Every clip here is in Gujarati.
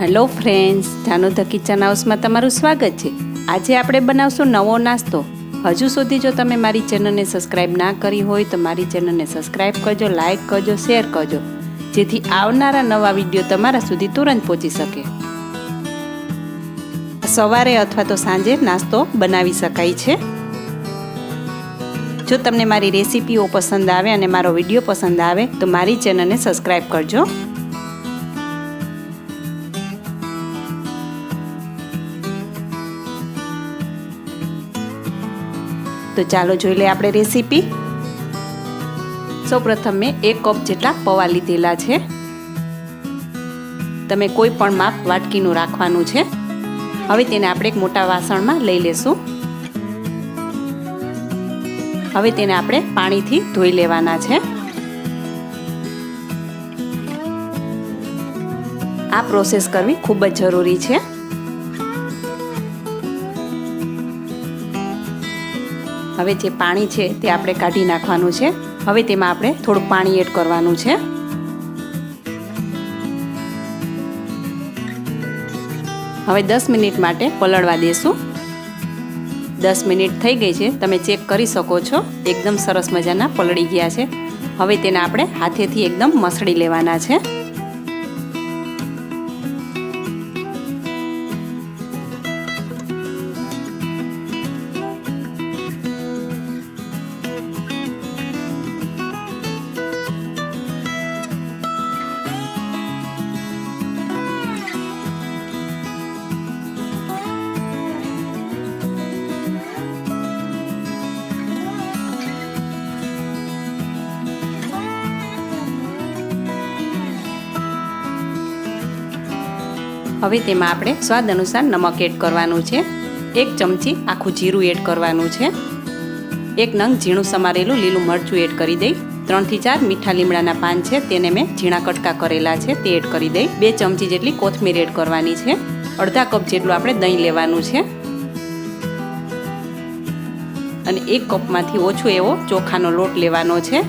હેલો ફ્રેન્ડ્સ જાનો ધ કિચન હાઉસમાં તમારું સ્વાગત છે. આજે આપણે બનાવશું નવો નાસ્તો. હજુ સુધી જો તમે મારી ચેનલને સબસ્ક્રાઈબ ના કરી હોય તો મારી ચેનલને સબસ્ક્રાઈબ કરજો લાઈક કરજો, શેર કરજો, જેથી આવનારા નવા વીડિયો તમારા સુધી તુરંત પહોંચી શકે. સવારે અથવા તો સાંજે નાસ્તો બનાવી શકાય છે. જો તમને મારી રેસીપીઓ પસંદ આવે અને મારો વીડિયો પસંદ આવે તો મારી ચેનલને સબસ્ક્રાઈબ કરજો. તો ચાલો જોઈ લઈએ આપણે રેસીપી. સૌપ્રથમ મેં એક કપ જેટલા પૌવા લીધેલા છે. તમે કોઈ પણ માપ વાટકીનું રાખવાનું છે. હવે તેને આપણે એક મોટા વાસણમાં લઈ લેશું. હવે તેને આપણે પાણીથી ધોઈ લેવાના છે. આ પ્રોસેસ કરવી ખૂબ જ જરૂરી છે. હવે જે પાણી છે તે આપણે કાઢી નાખવાનું છે. હવે તેમાં આપણે થોડું પાણી એડ કરવાનું છે. હવે દસ મિનિટ માટે પલળવા દેશું. દસ મિનિટ થઈ ગઈ છે. તમે ચેક કરી શકો છો. એકદમ સરસ મજાના પલળી ગયા છે. હવે તેને આપણે હાથેથી એકદમ મસળી લેવાના છે. હવે તેમાં આપણે સ્વાદ અનુસાર નમક એડ કરવાનું છે. એક ચમચી આખું જીરું એડ કરવાનું છે. એક નંગ ઝીણું સમારેલું લીલું મરચું એડ કરી દઈ. ત્રણથી ચાર મીઠા લીમડાના પાન છે, તેને મેં ઝીણા કટકા કરેલા છે, તે એડ કરી દઈ. બે ચમચી જેટલી કોથમીર એડ કરવાની છે. અડધા કપ જેટલું આપણે દહીં લેવાનું છે. અને એક કપમાંથી ઓછો એવો ચોખાનો લોટ લેવાનો છે.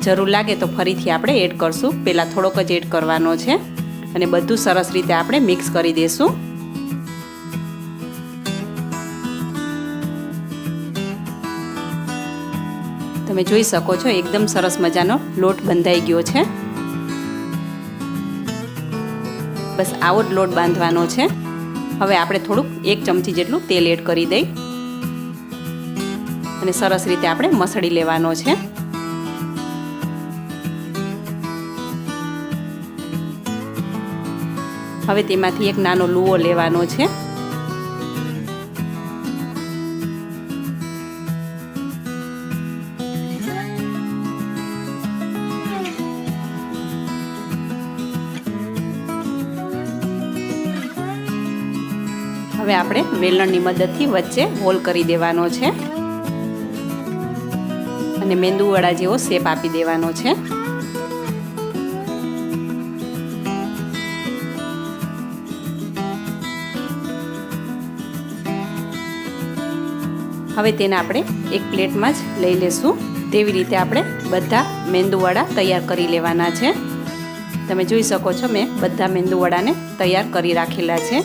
જરૂર લાગે તો ફરીથી આપણે એડ કરશું. પહેલાં થોડોક જ એડ કરવાનો છે. અને બધું સરસ રીતે આપણે મિક્સ કરી દઈશું તમે જોઈ શકો છો, એકદમ સરસ મજાનો લોટ બંધાઈ ગયો છે. બસ આવો જ લોટ બાંધવાનો છે. હવે આપણે થોડુંક એક ચમચી જેટલું તેલ એડ કરી દઈ. અને સરસ રીતે આપણે મસળી લેવાનો છે. હવે તેમાંથી એક નાનો લુઓ લેવાનો છે. હવે આપણે વેલણની મદદથી વચ્ચે હોલ કરી દેવાનો છે. અને મેંદુવડા જેવો શેપ આપી દેવાનો છે. હવે તેને આપણે એક પ્લેટમાં જ લઈ લેશું. તેવી રીતે આપણે બધા મેંદુવડા તૈયાર કરી લેવાના છે. તમે જોઈ શકો છો મેં બધા મેંદુવડાને તૈયાર કરી રાખેલા છે.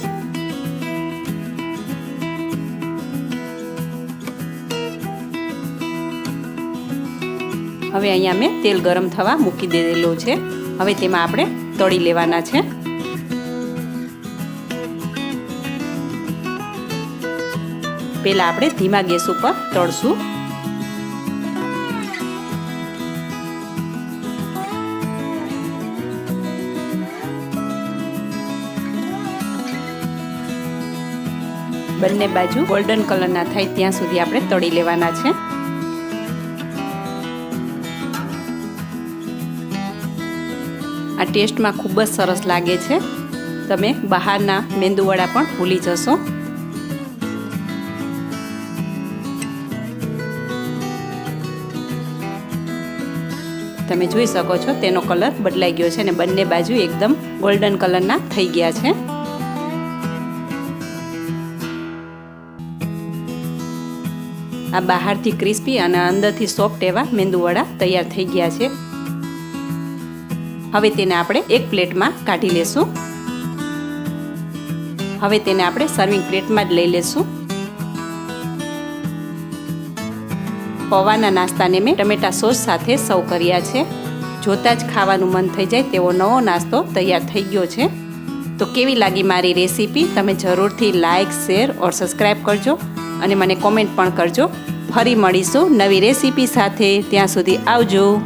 હવે અહીંયા મેં તેલ ગરમ થવા મૂકી દીધેલું છે. હવે તેમાં આપણે તળી લેવાના છે. પહેલાં આપણે ધીમા ગેસ ઉપર તળશું. બંને બાજુ ગોલ્ડન કલરના થાય ત્યાં સુધી આપણે તળી લેવાના છે. આ ટેસ્ટમાં ખૂબ જ સરસ લાગે છે. તમે બહારના મેંદુવડા પણ ભૂલી જશો. તમે જોઈ શકો છો, તેનો કલર બદલાઈ ગયો છે અને બંને બાજુ એકદમ ગોલ્ડન કલરના થઈ ગયા છે. આ બહારથી ક્રિસ્પી અને અંદરથી સોફ્ટ એવા મેંદુવડા તૈયાર થઈ ગયા છે. હવે તેને આપણે એક પ્લેટમાં કાઢી લેશું. હવે તેને આપણે સર્વિંગ પ્લેટમાં જ લઈ લેશું. પૌવાના નાસ્તાને મેં ટમેટા સોસ સાથે સર્વ કર્યા છે. જોતાં જ ખાવાનું મન થઈ જાય તેવો નવો નાસ્તો તૈયાર થઈ ગયો છે. તો કેવી લાગી મારી રેસીપી? તમે જરૂરથી લાઇક શેર ઓર સબસ્ક્રાઈબ કરજો અને મને કોમેન્ટ પણ કરજો. ફરી મળીશું નવી રેસીપી સાથે. ત્યાં સુધી આવજો.